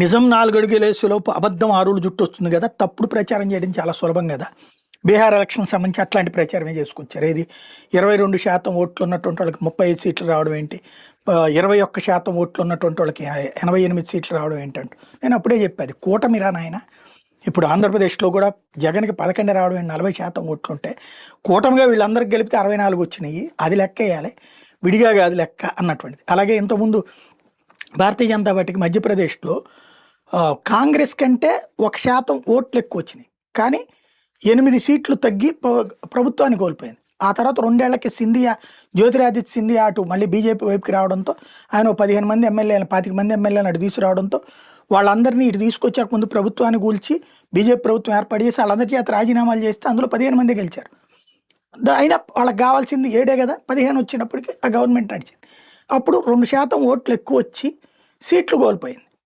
నిజం నాలుగడుగులేసేలోపు అబద్ధం ఆరులు జుట్టు వస్తుంది కదా తప్పుడు ప్రచారం చేయడం చాలా సులభం కదా. బీహార్ ఎలక్షన్ సంబంధించి అట్లాంటి ప్రచారమే చేసుకొచ్చారు. ఇది ఇరవై రెండు శాతం ఓట్లు ఉన్నటువంటి వాళ్ళకి ముప్పై ఐదు సీట్లు రావడం ఏంటి? ఇరవై ఒక్క శాతం ఓట్లు ఉన్నటువంటి వాళ్ళకి ఎనభై ఎనిమిది సీట్లు రావడం ఏంటంటే? నేను అప్పుడే చెప్పేది కూటమిరా నాయన. ఇప్పుడు ఆంధ్రప్రదేశ్లో కూడా జగన్కి పదకొండు రావడం ఏంటి? నలభై శాతం ఓట్లు ఉంటే కూటమిగా వీళ్ళందరికి గెలిపితే అరవై నాలుగు వచ్చినాయి. అది లెక్క వేయాలి. విడిగా కాదు లెక్క అన్నటువంటిది. అలాగే ఇంతకుముందు భారతీయ జనతా పార్టీకి మధ్యప్రదేశ్లో కాంగ్రెస్ కంటే ఒక శాతం ఓట్లు ఎక్కువ వచ్చినాయి. కానీ ఎనిమిది సీట్లు తగ్గి ప్రభుత్వాన్ని కోల్పోయింది. ఆ తర్వాత రెండేళ్ళకి సింధియా జ్యోతిరాదిత్య సింధియా అటు మళ్ళీ బీజేపీ వైపుకి రావడంతో ఆయన పదిహేను మంది ఎమ్మెల్యేలు పాతిక మంది ఎమ్మెల్యేలు అటు తీసుకురావడంతో వాళ్ళందరినీ ఇటు తీసుకొచ్చాక ముందు ప్రభుత్వాన్ని కూల్చి బీజేపీ ప్రభుత్వం ఏర్పాటు చేసి వాళ్ళందరి చేత రాజీనామాలు చేస్తే అందులో పదిహేను మంది గెలిచారు. అయినా వాళ్ళకి కావాల్సింది ఏడే కదా? పదిహేను వచ్చినప్పటికీ ఆ గవర్నమెంట్ నడిచింది. అప్పుడు రెండు శాతం ఓట్లు ఎక్కువ వచ్చి సీట్లు కోల్పోయింది.